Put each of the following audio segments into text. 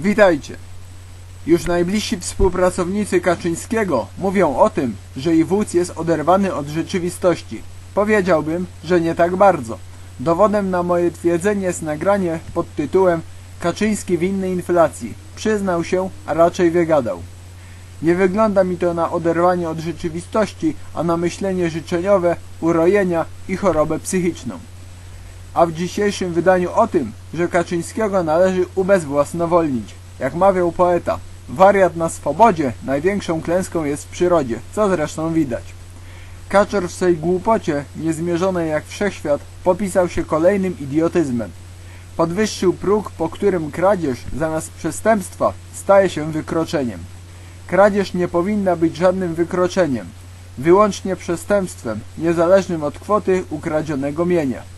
Witajcie. Już najbliżsi współpracownicy Kaczyńskiego mówią o tym, że ich wódz jest oderwany od rzeczywistości. Powiedziałbym, że nie tak bardzo. Dowodem na moje twierdzenie jest nagranie pod tytułem Kaczyński winny inflacji. Przyznał się, a raczej wygadał. Nie wygląda mi to na oderwanie od rzeczywistości, a na myślenie życzeniowe, urojenia i chorobę psychiczną. A w dzisiejszym wydaniu o tym, że Kaczyńskiego należy ubezwłasnowolnić. Jak mawiał poeta, wariat na swobodzie największą klęską jest w przyrodzie, co zresztą widać. Kaczor w swej głupocie, niezmierzonej jak wszechświat, popisał się kolejnym idiotyzmem. Podwyższył próg, po którym kradzież zamiast przestępstwa staje się wykroczeniem. Kradzież nie powinna być żadnym wykroczeniem, wyłącznie przestępstwem, niezależnym od kwoty ukradzionego mienia.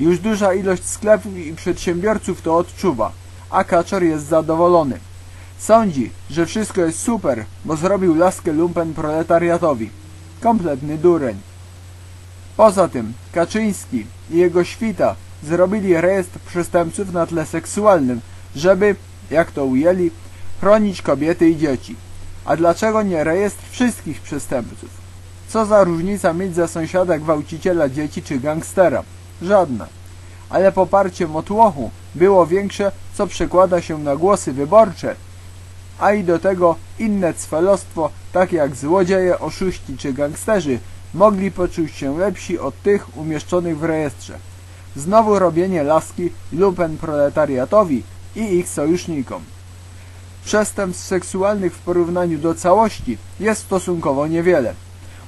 Już duża ilość sklepów i przedsiębiorców to odczuwa, a Kaczor jest zadowolony. Sądzi, że wszystko jest super, bo zrobił laskę lumpen proletariatowi. Kompletny dureń. Poza tym Kaczyński i jego świta zrobili rejestr przestępców na tle seksualnym, żeby, jak to ujęli, chronić kobiety i dzieci. A dlaczego nie rejestr wszystkich przestępców? Co za różnica mieć za sąsiada gwałciciela dzieci czy gangstera? Żadna. Ale poparcie motłochu było większe, co przekłada się na głosy wyborcze, a i do tego inne cwelostwo, takie jak złodzieje, oszuści czy gangsterzy, mogli poczuć się lepsi od tych umieszczonych w rejestrze. Znowu robienie laski lupen proletariatowi i ich sojusznikom. Przestępstw seksualnych w porównaniu do całości jest stosunkowo niewiele.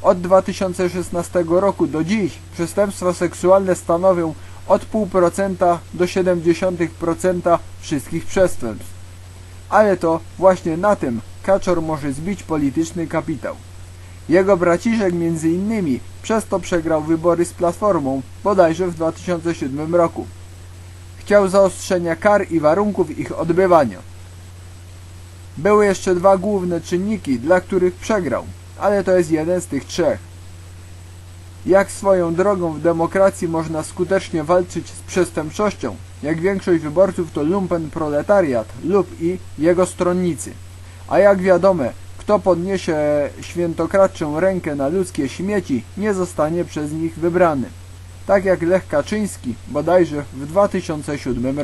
Od 2016 roku do dziś przestępstwa seksualne stanowią od 0,5% do 0,7% wszystkich przestępstw. Ale to właśnie na tym Kaczor może zbić polityczny kapitał. Jego braciszek między innymi przez to przegrał wybory z Platformą bodajże w 2007 roku. Chciał zaostrzenia kar i warunków ich odbywania. Były jeszcze dwa główne czynniki, dla których przegrał, ale to jest jeden z tych trzech. Jak swoją drogą w demokracji można skutecznie walczyć z przestępczością, jak większość wyborców to lumpen proletariat lub i jego stronnicy. A jak wiadomo, kto podniesie świętokradczą rękę na ludzkie śmieci, nie zostanie przez nich wybrany. Tak jak Lech Kaczyński bodajże w 2007 roku.